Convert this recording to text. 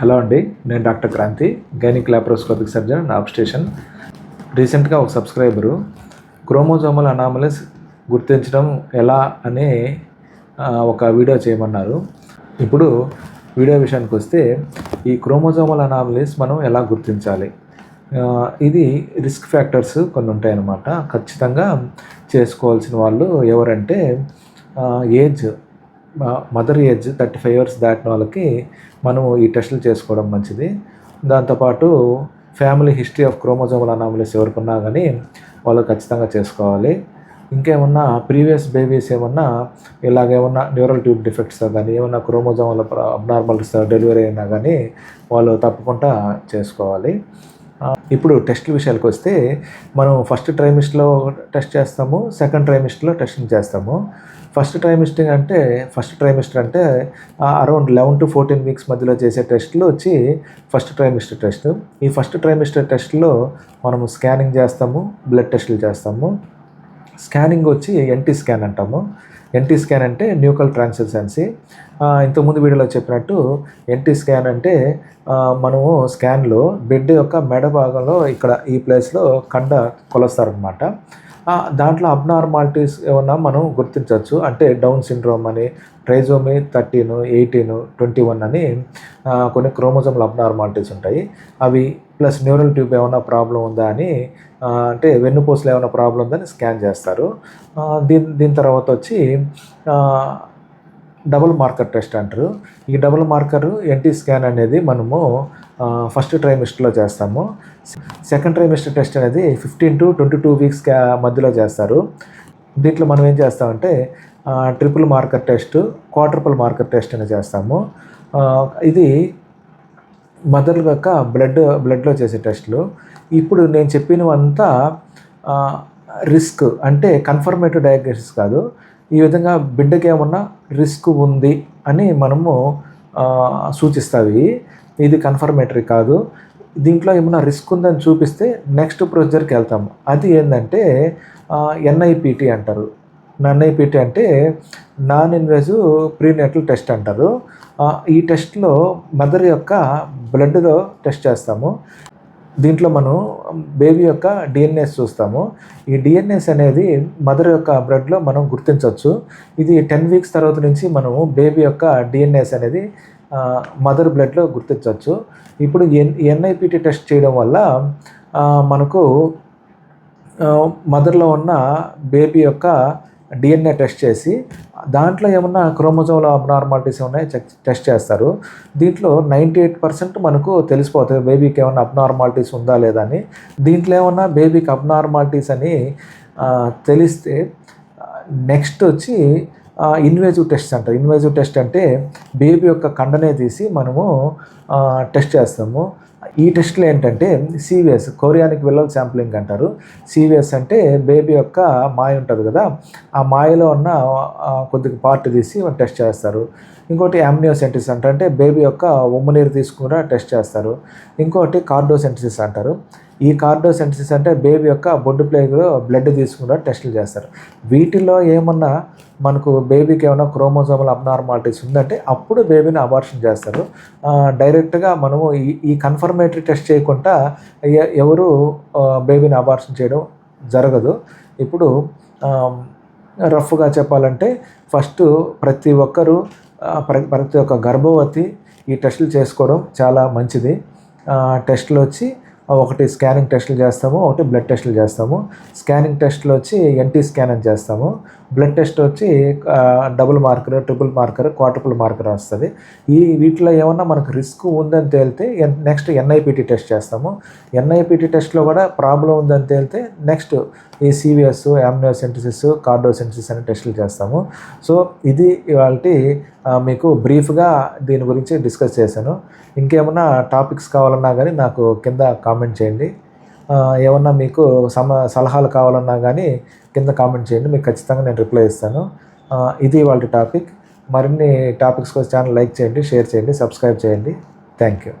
Hello అండి నేను doctor Kranthi gynaec laparoscopic surgeon knob station రీసెంట్గా ఒక సబ్స్క్రైబరు క్రోమోజోమల్ అనామలిస్ గుర్తించడం ఎలా అని ఒక వీడియో చేయమన్నారు. ఇప్పుడు వీడియో విషయానికి వస్తే ఈ క్రోమోజోమల్ అనామలిస్ మనం ఎలా గుర్తించాలి? ఇది రిస్క్ ఫ్యాక్టర్స్ కొన్ని ఉంటాయన్నమాట. ఖచ్చితంగా చేసుకోవాల్సిన వాళ్ళు ఎవరంటే age mother age thirty five years దాటిన వాళ్ళకి మనము ఈ టెస్టులు చేసుకోవడం మంచిది. దాంతోపాటు family history of chromosomal anomalies ఎవరికున్నా కానీ వాళ్ళు ఖచ్చితంగా చేసుకోవాలి. ఇంకేమన్నా ప్రీవియస్ బేబీస్ ఏమన్నా ఇలాగేమన్నా న్యూరల్ ట్యూబ్ డిఫెక్ట్స్ కానీ ఏమన్నా క్రోమోజోమల్ అబ్నార్మల్స్ డెలివరీ అయినా కానీ వాళ్ళు తప్పకుండా చేసుకోవాలి. ఇప్పుడు టెస్ట్ విషయాలకు వస్తే మనం ఫస్ట్ ట్రైమిస్ట్లో టెస్ట్ చేస్తాము సెకండ్ ట్రైమిస్ట్లో టెస్టింగ్ చేస్తాము. ఫస్ట్ ట్రైమిస్టింగ్ అంటే ఫస్ట్ ట్రైమిస్టర్ అంటే around eleven to fourteen weeks మధ్యలో చేసే టెస్ట్లు వచ్చి ఫస్ట్ ట్రైమిస్టర్ టెస్ట్ ఈ ఫస్ట్ ట్రైమిస్టర్ టెస్ట్లో మనము స్కానింగ్ చేస్తాము బ్లడ్ టెస్టులు చేస్తాము. స్కానింగ్ వచ్చి ఎన్టీ స్కాన్ అంటాము. ఎన్టీ స్కాన్ అంటే న్యూకల్ ట్రాన్సిల్సెన్సీ ఇంతకుముందు వీడియోలో చెప్పినట్టు ఎన్టీ స్కాన్ అంటే మనము స్కాన్లో బెడ్ యొక్క మెడ భాగంలో ఇక్కడ ఈ ప్లేస్లో కండ కొలుస్తారనమాట దాంట్లో అబ్నార్మాలిటీస్ ఏమన్నా మనం గుర్తించవచ్చు. అంటే డౌన్ సిండ్రోమ్ అని trisomy thirteen eighteen twenty one అని కొన్ని క్రోమోజోమ్ల అబ్నార్మాలిటీస్ ఉంటాయి. అవి ప్లస్ న్యూరల్ ట్యూబ్ ఏమైనా ప్రాబ్లం ఉందా అని అంటే వెన్నుపూసలు ఏమైనా ప్రాబ్లం ఉందని స్కాన్ చేస్తారు. దీని దీని తర్వాత వచ్చి డబుల్ మార్కర్ టెస్ట్ అంటారు. ఈ డబుల్ మార్కర్ ఎన్టీ స్కాన్ అనేది మనము ఫస్ట్ ట్రైమిస్టర్లో చేస్తాము. సెకండ్ ట్రైమిస్టర్ టెస్ట్ అనేది fifteen to twenty two weeks మధ్యలో చేస్తారు. దీంట్లో మనం ఏం చేస్తామంటే triple marker test quadruple marker test అనేది చేస్తాము. ఇది మదర్ యొక్క బ్లడ్ బ్లడ్లో చేసే టెస్టులు ఇప్పుడు నేను చెప్పినవంతా రిస్క్ అంటే కన్ఫర్మేటివ్ డయాగ్నోసిస్ కాదు. ఈ విధంగా బిడ్డకి ఏమన్నా రిస్క్ ఉంది అని మనము సూచిస్తావి. ఇది కన్ఫర్మేటరీ కాదు. దీంట్లో ఏమైనా రిస్క్ ఉందని చూపిస్తే నెక్స్ట్ ప్రొసీజర్కి వెళ్తాము అది ఏంటంటే ఎన్ఐపిటి అంటారు. ఎన్ఐపిటి అంటే నాన్ ఇన్వేజివ్ ప్రీనేటల్ టెస్ట్ అంటారు ఈ టెస్ట్లో మదర్ యొక్క బ్లడ్లో టెస్ట్ చేస్తాము. దీంట్లో మనం బేబీ యొక్క డిఎన్ఎస్ చూస్తాము. ఈ డిఎన్ఎస్ అనేది మదర్ యొక్క బ్లడ్లో మనం గుర్తించవచ్చు. ఇది టెన్ వీక్స్ తర్వాత నుంచి మనము బేబీ యొక్క డిఎన్ఎస్ అనేది మదర్ బ్లడ్లో గుర్తించవచ్చు. ఇప్పుడు ఎన్ ఎన్ఐపిటి టెస్ట్ చేయడం వల్ల మనకు మదర్లో ఉన్న బేబీ యొక్క డిఎన్ఏ టెస్ట్ చేసి దాంట్లో ఏమన్నా క్రోమోజోమ్ల అబ్నార్మాలిటీస్ ఉన్నాయో చెక్ టెస్ట్ చేస్తారు. దీంట్లో నైంటీ ఎయిట్ పర్సెంట్ మనకు తెలిసిపోతుంది బేబీకి ఏమన్నా అబ్నార్మాలిటీస్ ఉందా లేదా అని. దీంట్లో ఏమన్నా బేబీకి అబ్నార్మాలిటీస్ అని తెలిస్తే నెక్స్ట్ వచ్చి ఇన్వేజివ్ టెస్ట్ అంటారు. ఇన్వేజివ్ టెస్ట్ అంటే బేబీ యొక్క కండనే తీసి మనము టెస్ట్ చేస్తాము. ఈ టెస్ట్లు ఏంటంటే సివిఎస్ కొరియానిక్ విల్లల్ శాంప్లింగ్ అంటారు. సివిఎస్ అంటే బేబీ యొక్క మాయ ఉంటుంది కదా ఆ మాయలో ఉన్న కొద్దిగా పార్ట్ తీసి టెస్ట్ చేస్తారు. ఇంకోటి యామ్నియోసెంటిస్ అంటారు అంటే బేబీ యొక్క ఉమ్ము నీరు తీసుకుని టెస్ట్ చేస్తారు. ఇంకోటి కార్డోసెంటిసిస్ అంటారు. ఈ కార్డోసెంటిసిస్ అంటే బేబీ యొక్క బొడ్డు ప్లేగ్లో బ్లడ్ తీసుకుండా టెస్టులు చేస్తారు. వీటిలో ఏమన్నా మనకు బేబీకి ఏమైనా క్రోమోజోమల్ అబ్నార్మాలిటీస్ ఉందంటే అప్పుడు బేబీని అబార్షన్ చేస్తారు. డైరెక్ట్గా మనము ఈ ఈ కన్ఫర్మ్ కన్ఫర్మేటరీ టెస్ట్ చేయకుండా ఎవరు బేబీని అబార్షన్ చేయడం జరగదు. ఇప్పుడు రఫ్గా చెప్పాలంటే ఫస్ట్ ప్రతి ఒక్కరూ ప్ర- ప్రతి ఒక్క గర్భవతి ఈ టెస్టులు చేసుకోవడం చాలా మంచిది. టెస్టులు వచ్చి ఒకటి స్కానింగ్ టెస్టులు చేస్తాము ఒకటి బ్లడ్ టెస్టులు చేస్తాము. స్కానింగ్ టెస్టులు వచ్చి ఎన్టీ స్కాన్ అని చేస్తాము. బ్లడ్ టెస్ట్ వచ్చి double marker triple marker quadruple marker వస్తుంది ఈ వీటిలో ఏమన్నా మనకు రిస్క్ ఉందని తేలితే ఎన్- నెక్స్ట్ ఎన్ఐపిటి టెస్ట్ చేస్తాము. ఎన్ఐపిటి టెస్ట్లో కూడా ప్రాబ్లం ఉందని తేలితే నెక్స్ట్ ఈ సివిఎస్ యామ్నియోసెంటిసిస్ కార్డోసెంటిసిస్ అనే టెస్టులు చేస్తాము. సో ఇది ఇవాళ మీకు బ్రీఫ్గా దీని గురించి డిస్కస్ చేశాను. ఇంకేమైనా టాపిక్స్ కావాలన్నా కానీ నాకు కింద కామెంట్ చేయండి. ఏమన్నా మీకు సమ సలహాలు కావాలన్నా కానీ కింద కామెంట్ చేయండి. మీకు ఖచ్చితంగా నేను రిప్లై ఇస్తాను. ఇది వాళ్ళ టాపిక్. మరిన్ని టాపిక్స్ కోసం ఛానల్ లైక్ చేయండి షేర్ చేయండి సబ్స్క్రైబ్ చేయండి. Thank you.